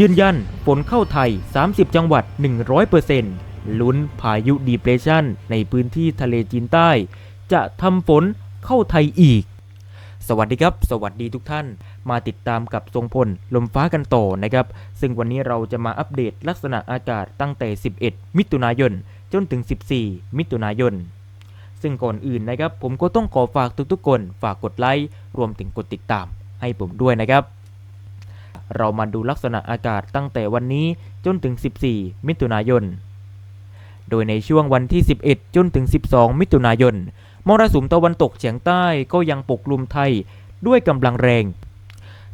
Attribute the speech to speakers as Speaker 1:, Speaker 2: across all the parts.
Speaker 1: ยืนยันฝนเข้าไทย 30 จังหวัด 100%ลุ้นพายุดีเพรสชันในพื้นที่ทะเลจีนใต้ จะทำฝนเข้าไทยอีก สวัสดีครับ สวัสดีทุกท่าน มาติดตามกับทรงพลลมฟ้ากันต่อนะครับ ซึ่งวันนี้เราจะมาอัปเดตลักษณะอากาศตั้งแต่ 11 มิถุนายน จนถึง 14 มิถุนายนซึ่งก่อนอื่นนะครับ ผมก็ต้องขอฝากทุกๆคน ฝากกดไลค์รวมถึงกดติดตามให้ผมด้วยนะครับ เรามาดูลักษณะอากาศตั้งแต่วันนี้จนถึง 14 มิถุนายน โดยในช่วงวันที่ 11 จนถึง 12 มิถุนายน มรสุมตะวันตกเฉียงใต้ก็ยังปกคลุมไทยด้วยกำลังแรง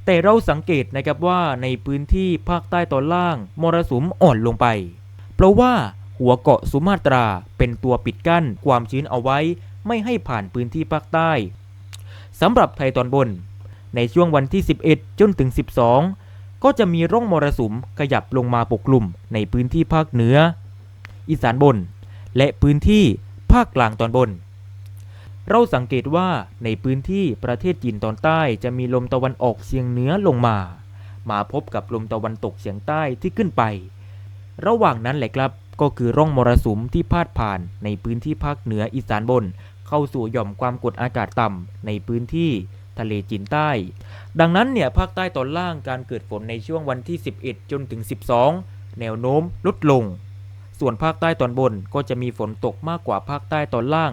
Speaker 1: แต่เราสังเกตนะครับว่าในพื้นที่ภาคใต้ตอนล่าง มรสุมอ่อนลงไป เพราะว่าหัวเกาะสุมาตราเป็นตัวปิดกั้นความชื้นเอาไว้ ไม่ให้ผ่านพื้นที่ภาคใต้สำหรับไทยตอนบน ในช่วงวันที่ 11 จนถึง 12 ก็จะมีร่องมรสุมขยับลงมาปกคลุมในพื้นที่ภาคเหนือ อีสานบน และพื้นที่ภาคกลางตอนบน เราสังเกตว่าในพื้นที่ประเทศจีนตอนใต้จะมีลมตะวันออกเฉียงเหนือลงมา มาพบกับลมตะวันตกเฉียงใต้ที่ขึ้นไป ระหว่างนั้นแหละครับก็คือร่องมรสุมที่พาดผ่านในพื้นที่ภาคเหนืออีสานบน เข้าสู่หย่อมความกดอากาศต่ำในพื้นที่ ทะเลจีนใต้ ดังนั้นเนี่ยภาคใต้ตอนล่างการเกิดฝนในช่วงวันที่ 11 จนถึง 12 แนวโน้มลดลง ส่วนภาคใต้ตอนบนก็จะมีฝนตกมากกว่าภาคใต้ตอนล่าง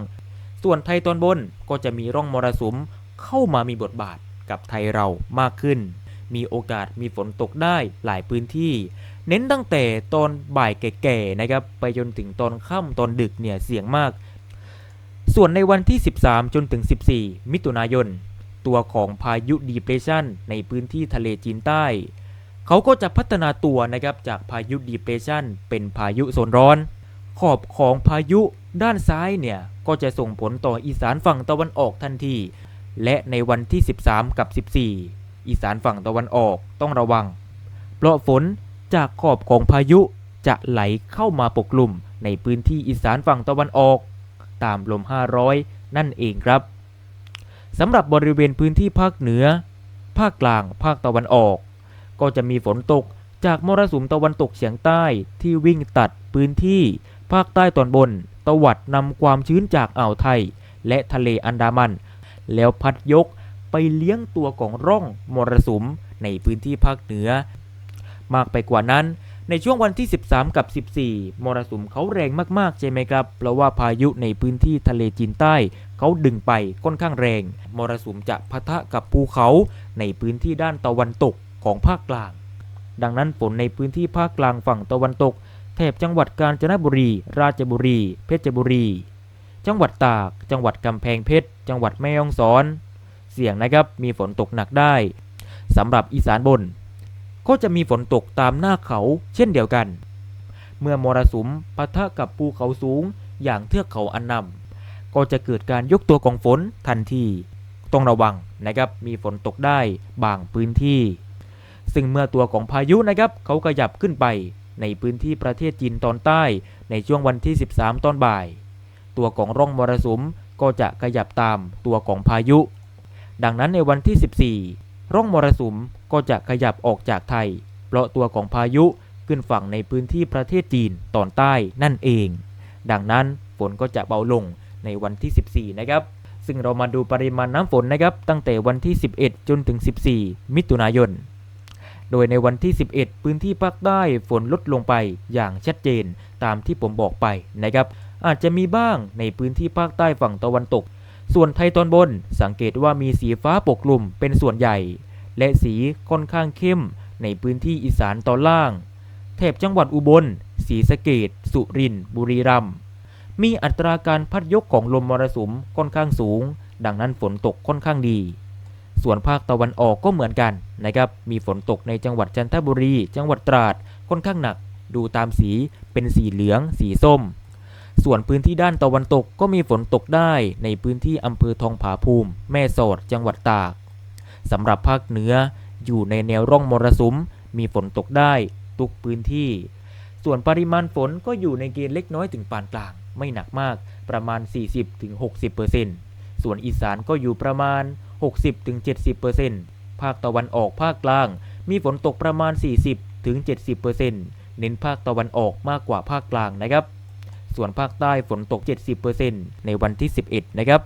Speaker 1: ส่วนไทยตอนบนก็จะมีร่องมรสุมเข้ามามีบทบาทกับไทยเรามากขึ้น มีโอกาสมีฝนตกได้หลายพื้นที่ เน้นตั้งแต่ตอนบ่ายแก่ๆนะครับไปจนถึงตอนค่ำตอนดึกเนี่ยเสี่ยงมาก ส่วนในวันที่ 13 จนถึง 14 มิถุนายน ตัวของพายุดีเพรสชันในพื้นที่ทะเลจีนใต้ เขาก็จะพัฒนาตัวนะครับจากพายุดีเพรสชันเป็นพายุโซนร้อน ขอบของพายุด้านซ้ายเนี่ย ก็จะส่งผลต่ออีสานฝั่งตะวันออกทันที และในวันที่ 13 กับ 14 อีสานฝั่งตะวันออกต้องระวัง เพราะฝนจากขอบของพายุจะไหลเข้ามาปกคลุมในพื้นที่อีสานฝั่งตะวันออก ตามลม 500 นั่นเองครับ สำหรับบริเวณพื้นที่ภาคเหนือ ภาคกลาง ภาคตะวันออก ก็จะมีฝนตกจากมรสุมตะวันตกเฉียงใต้ที่วิ่งตัดพื้นที่ ภาคใต้ตอนบนตวัดนำความชื้นจากอ่าวไทย และทะเลอันดามัน แล้วพัดยกไปเลี้ยงตัวของร่องมรสุมในพื้นที่ภาคเหนือ มากไปกว่านั้น ในช่วงวันที่ 13 กับ 14 มรสุมเขาแรงมากๆ ใช่ไหมครับ เพราะว่าพายุในพื้นที่ทะเลจีนใต้ เขาดึงไปค่อนข้างแรง มรสุมจะพะทะกับภูเขาในพื้นที่ด้านตะวันตกของภาคกลาง ดังนั้นฝนในพื้นที่ภาคกลางฝั่งตะวันตก แถบจังหวัดกาญจนบุรี ราชบุรี เพชรบุรี จังหวัดตาก จังหวัดกำแพงเพชร จังหวัดแม่ฮ่องสอน เสี่ยงนะครับมีฝนตกหนักได้สำหรับอีสานบน ก็จะมีฝนตกตามหน้าเขาเช่นเดียวกัน เมื่อมรสุมปะทะกับภูเขาสูงอย่างเทือกเขาอันนำ ก็จะเกิดการยกตัวของฝนทันทีต้องระวังนะครับมีฝนตกได้บางพื้นที่ ซึ่งเมื่อตัวของพายุนะครับเขาขยับขึ้นไปในพื้นที่ประเทศจีนตอนใต้ในช่วงวันที่ 13 ตอนบ่าย ตัวของร่องมรสุมก็จะขยับตามตัวของพายุ ดังนั้นในวันที่ 14 ร่องมรสุมก็จะขยับออกจากไทย เพราะตัวของพายุขึ้นฝั่งในพื้นที่ประเทศจีนตอนใต้นั่นเอง ดังนั้นฝนก็จะเบาลง ในวันที่ 14 นะครับ ซึ่งเรามาดูปริมาณน้ำฝนนะครับ ตั้งแต่วันที่ 11 จนถึง 14 มิถุนายน โดยในวันที่ 11 พื้นที่ภาคใต้ฝนลดลงไปอย่างชัดเจนตามที่ผมบอกไปนะครับ อาจจะมีบ้างในพื้นที่ภาคใต้ฝั่งตะวันตก ส่วนไทยตอนบนสังเกตว่ามีสีฟ้าปกคลุมเป็นส่วนใหญ่ และสีค่อนข้างเข้ม ในพื้นที่อีสานตอนล่างแถบจังหวัดอุบลศรีสะเกดสุรินทร์บุรีรัมย์ มีอัตราการพัดยกของลมมรสุมค่อนข้างสูง ดังนั้นฝนตกค่อนข้างดี ส่วนภาคตะวันออกก็เหมือนกันนะครับ มีฝนตกในจังหวัดจันทบุรี จังหวัดตราดค่อนข้างหนัก ดูตามสีเป็นสีเหลือง สีส้ม ส่วนพื้นที่ด้านตะวันตกก็มีฝนตกได้ในพื้นที่อำเภอทองผาภูมิ แม่สอด จังหวัดตากสำหรับภาคเหนืออยู่ในแนวร่องมรสุม มีฝนตกได้ทุกพื้นที่ ส่วนปริมาณฝนก็อยู่ในเกณฑ์เล็กน้อยถึงปานกลาง ไม่หนักมากประมาณ 40-60%ส่วนอีสานก็อยู่ประมาณ 60-70%ภาคตะวันออกภาคกลาง มีฝนตกประมาณถึง70%เน้นภาคตะวันออกมากกว่าภาคกลางนะครับ ส่วนภาคใต้ฝนตก 70%ในวันที่ 11 นะครับ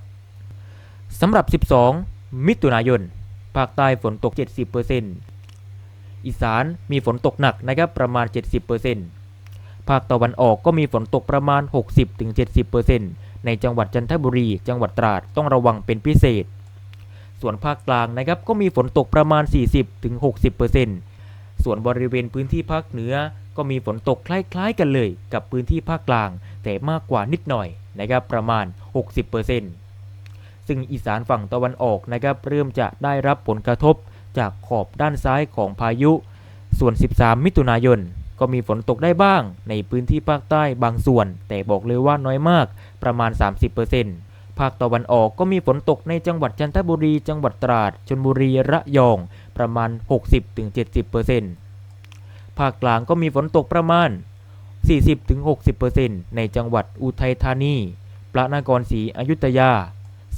Speaker 1: สำหรับ 12 มิถุนายน ภาคใต้ฝนตก 70%อีสานมีฝนตกหนักนะครับประมาณ 70% ภาคตะวันออกก็มีฝนตกประมาณ 60-70%ในจังหวัดจันทบุรี จังหวัดตราดต้องระวังเป็นพิเศษ ส่วนภาคกลางนะครับก็มีฝนตกประมาณ 40-60%ส่วนบริเวณพื้นที่ภาคเหนือก็มีฝนตกคล้ายๆกันเลย กับพื้นที่ภาคกลาง แต่มากกว่านิดหน่อยนะครับประมาณ 60%ซึ่งอีสานฝั่งตะวันออกนะครับเริ่มจะได้รับผลกระทบจากขอบด้านซ้ายของพายุ ส่วน 13 มิถุนายน ก็มีฝนตกได้บ้าง ในพื้นที่ภาคใต้บางส่วน แต่บอกเลยว่าน้อยมาก ประมาณ 30%ภาคตะวันออกก็มีฝนตกในจังหวัดจันทบุรี จังหวัดตราด ชลบุรี ระยอง ประมาณ 60-70%ภาคกลางก็มีฝนตกประมาณ 40-60%ในจังหวัดอุทัยธานี พระนครศรีอยุธยา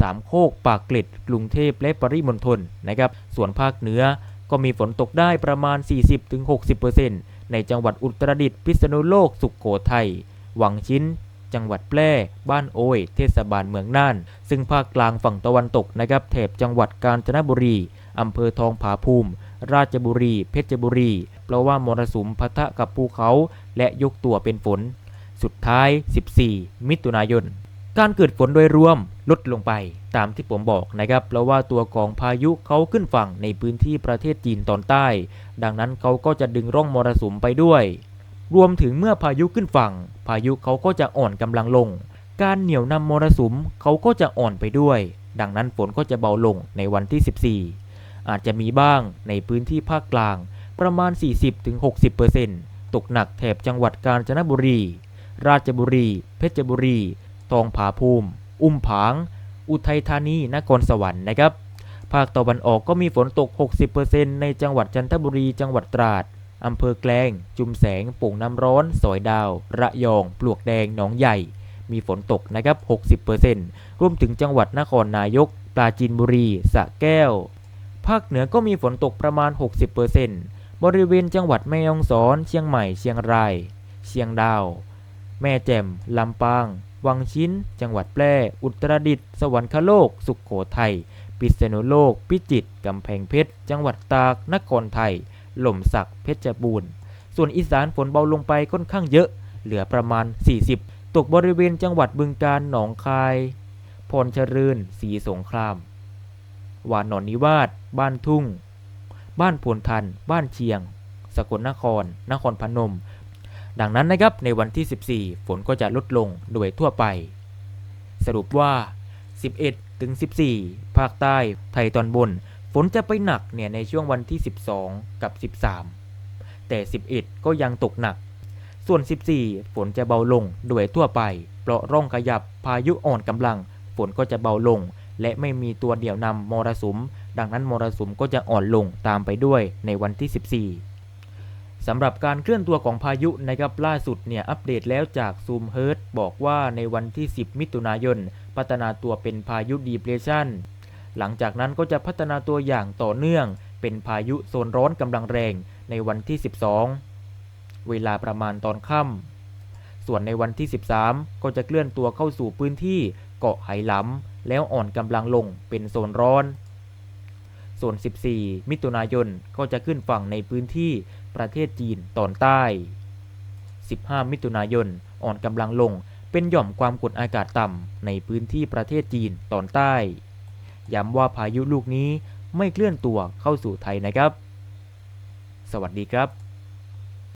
Speaker 1: สามโคก ปากเกร็ด กรุงเทพและปริมณฑลนะครับ ส่วนภาคเหนือก็มีฝนตกได้ประมาณ 40-60% ในจังหวัดอุตรดิตถ์พิษณุโลกสุขโขทัยวังชิ้น จังหวัดแพร่ บ้านโอยเทศบาลเมืองน่าน ซึ่งภาคกลางฝั่งตะวันตกนะครับแถบจังหวัดกาญจนบุรีอำเภอทองผาภูมิ ราชบุรี เพชรบุรี เพราะว่ามรสุมพะทะกับภูเขา และยกตัวเป็นฝน สุดท้าย 14 มิถุนายน การเกิดฝนโดยรวมลดลงไปตามที่ผมบอกนะครับเพราะว่าตัวของพายุเขาขึ้นฝั่งในพื้นที่ประเทศจีนตอนใต้ ดังนั้นเขาก็จะดึงร่องมรสุมไปด้วย รวมถึงเมื่อพายุขึ้นฝั่ง พายุเขาก็จะอ่อนกำลังลง การเหนี่ยวนำมรสุมเขาก็จะอ่อนไปด้วย ดังนั้นฝนก็จะเบาลงในวันที่ 14 อาจจะมีบ้างในพื้นที่ภาคกลาง ประมาณ 40-60%ตกหนักแถบจังหวัดกาญจนบุรี ราชบุรี เพชรบุรี ทองผาภูมิ อุ้มผาง อุทัยธานี นครสวรรค์นะครับ ภาคตะวันออกก็มีฝนตก 60%ในจังหวัดจันทบุรี จังหวัดตราด อำเภอแกลง จุมแสงป่งน้ำร้อน สอยดาว ระยอง ปลวกแดง หนองใหญ่ มีฝนตกนะครับ 60%รวมถึงจังหวัดนครนายก ปราจีนบุรี สระแก้ว ภาคเหนือก็มีฝนตกประมาณ 60%บริเวณจังหวัดแม่ฮ่องสอน เชียงใหม่ เชียงราย เชียงดาว แม่แจ่ม ลำปาง วังชิ้น จังหวัดแพร่ อุตรดิตถ์ สวรรคโลก สุขโขทัย พิษณุโลก พิจิตร กำแพงเพชร จังหวัดตาก นครไทย หล่มสัก เพชรบูรณ์ ส่วนอีสานฝนเบาลงไปค่อนข้างเยอะ เหลือประมาณ 40 ตกบริเวณจังหวัดบึงกาฬ หนองคาย พรเจริญศรีสงคราม วานอนนิวาส บ้านทุ่ง บ้านพวนทัน บ้านเชียง สกลนคร นครพนม ดังนั้นนะครับในวันที่ 14 ฝนก็จะลดลงโดยทั่วไป สรุปว่า 11 ถึง 14 ภาคใต้ ไทยตอนบน ฝนจะไปหนักเนี่ยในช่วงวันที่ 12 กับ 13 แต่ 11 ก็ยังตกหนัก ส่วน 14 ฝนจะเบาลงโดยทั่วไป เพราะร่องขยับพายุอ่อนกำลัง ฝนก็จะเบาลง และไม่มีตัวเดี่ยวนำมรสุม ดังนั้นมรสุมก็จะอ่อนลงตามไปด้วยในวันที่ 14 สำหรับการเคลื่อนตัวของพายุนะครับล่าสุดเนี่ยอัปเดตแล้วจากซูมเฮิร์ตบอกว่าในวันที่ 10 มิถุนายน พัฒนาตัวเป็นพายุดีเพรสชันหลังจากนั้นก็จะพัฒนาตัวอย่างต่อเนื่อง เป็นพายุโซนร้อนกำลังแรงในวันที่ 12 เวลาประมาณตอนค่ำส่วนในวันที่ 13 ก็จะเคลื่อนตัวเข้าสู่พื้นที่เกาะไหหลำแล้วอ่อนกำลังลงเป็นโซนร้อนส่วน 14 มิถุนายนก็จะขึ้นฝั่งในพื้นที่ ประเทศจีนตอนใต้ 15 มิถุนายน อ่อนกำลังลงเป็นหย่อมความกดอากาศต่ำในพื้นที่ประเทศจีนตอนใต้ ย้ำว่าพายุลูกนี้ไม่เคลื่อนตัวเข้าสู่ไทยนะครับ สวัสดีครับ